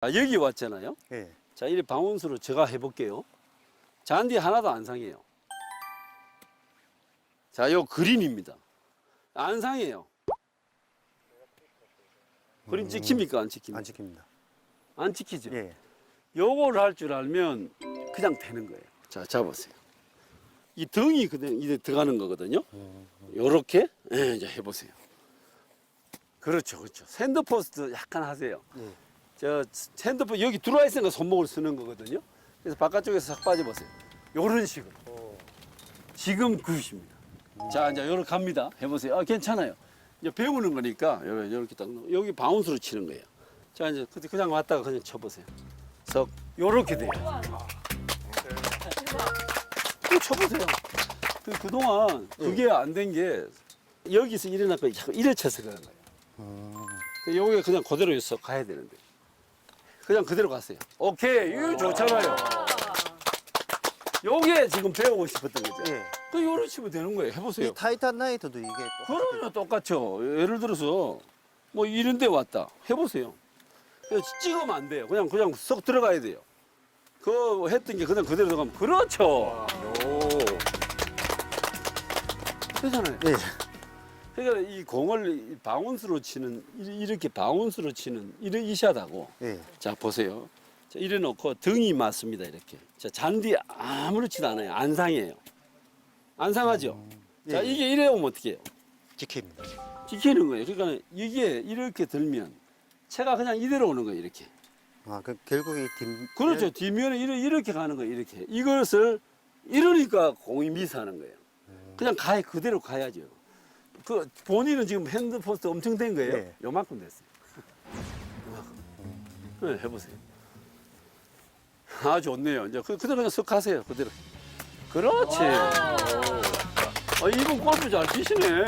아, 여기 왔잖아요. 예. 자, 이 바운스로 제가 해볼게요. 잔디 하나도 안 상해요. 자, 요 그린입니다. 안 상해요. 그린 찍힙니까? 안 찍힙니까? 안 지킵니다. 안 찍히죠? 예. 요걸 할줄 알면 그냥 되는 거예요. 자, 잡으세요. 이 등이 그냥 이제 들어가는 거거든요. 요렇게 예, 이제 해보세요. 그렇죠, 그렇죠. 샌드포스트 약간 하세요. 예. 저 샌드포 여기 들어와 있으니까 손목을 쓰는 거거든요. 그래서 바깥쪽에서 싹 빠져보세요. 요런 식으로. 지금 굿입니다. 자, 이제 요렇게 갑니다. 해보세요. 아, 괜찮아요. 이제 배우는 거니까 요렇게, 요렇게 딱 넣- 여기 바운스로 치는 거예요. 자, 이제 그- 그냥 왔다가 그냥 쳐보세요. 석 요렇게 돼요. 또 쳐보세요. 그, 그동안 그게 안 된 게 여기서 일어났고 자꾸 이래 쳐서 그런 거예요. 그 요게 그냥 그대로 있어 가야 되는데. 그냥 그대로 갔어요. 오케이, 이거 좋잖아요. 요게 지금 배우고 싶었던 거죠. 예. 그 요런 치면 되는 거예요. 해보세요. 이 타이탄 나이트도 이게 똑같아요. 그럼요, 똑같죠. 예를 들어서 뭐 이런 데 왔다. 해보세요. 그래서 찍으면 안 돼요. 그냥 그냥 썩 들어가야 돼요. 그 했던 게 그냥 그대로 들어가면 그렇죠. 요. 되잖아요. 예. 그러니까 이 공을 이 바운스로 치는 이- 이렇게 바운스로 치는 이런 이샷하고 예. 자 보세요. 자, 이래 놓고 등이 맞습니다 이렇게. 자 잔디 아무렇지도 않아요. 안 상해요. 안 상하죠. 자 예. 이게 이래 오면 어떻게 해요? 지킵니다. 지키는 거예요. 그러니까 이게 이렇게 들면 채가 그냥 이대로 오는 거예요. 이렇게. 아, 그 결국에 뒷 그렇죠. 뒷면에 이렇게, 이렇게 가는 거예요. 이렇게. 이것을 이러니까 공이 미스하는 거예요. 그냥 가야 그대로 가야죠. 그 본인은 지금 핸드포스트 엄청 된 거예요. 네. 요만큼 됐어요. 요만큼. 네, 해보세요. 아 좋네요. 이제 그, 그대로 그냥 쓱 가세요. 그대로. 그렇지. 아, 이분 골프 잘 치시네.